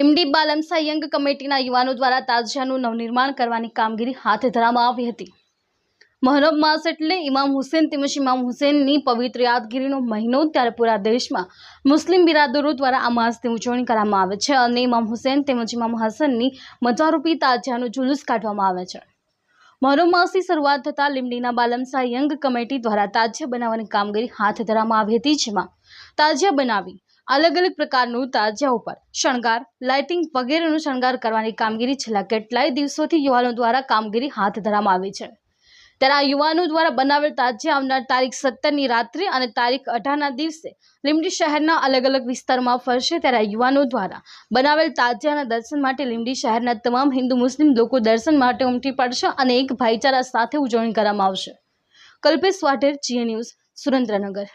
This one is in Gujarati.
ઇમડી બાલમસા યંગ કમિટીના યુવાનો દ્વારા તાજિયાનું નવનિર્માણ કરવાની કામગીરી હાથ ધરવામાં આવી હતી. મહોરમ માસ એટલે ઇમામ હુસેન તેમજ ઇમામ હુસેનની પવિત્ર યાદગીરીનો મહિનો ત્યારે પૂરા દેશમાં મુસ્લિમ બિરાદરો દ્વારા આ માસની ઉજવણી કરવામાં આવે છે અને ઇમામ હુસેન તેમજ ઇમામ હસનની મજારૂપી તાજિયાનો જુલુસ કાઢવામાં આવે છે. મહોરમ માસની શરૂઆત થતાં લીમડીના બાલમસા યંગ કમિટી દ્વારા તાજિયા બનાવવાની કામગીરી હાથ ધરવામાં આવી હતી જેમાં તાજિયા બનાવી અલગ અલગ પ્રકારનું તાજિયા ઉપર. શણગાર લાઇટિંગ વગેરેનું શણગાર કરવાની કામગીરી છેલ્લા કેટલાય દિવસોથી યુવાનો દ્વારા કામગીરી હાથ ધરવામાં આવી છે. ત્યારે આ યુવાનો દ્વારા બનાવેલ તાજિયા આવનાર તારીખ સત્તરની રાત્રે અને તારીખ અઢારના દિવસે લીમડી શહેરના અલગ અલગ વિસ્તારમાં ફરશે ત્યારે આ યુવાનો દ્વારા બનાવેલ તાજિયાના દર્શન માટે લીમડી શહેરના તમામ હિન્દુ મુસ્લિમ લોકો દર્શન માટે ઉમટી પડશે અને એક ભાઈચારા સાથે ઉજવણી કરવામાં આવશે. કલ્પેશ વાઢેર જીએ ન્યૂઝ સુરેન્દ્રનગર.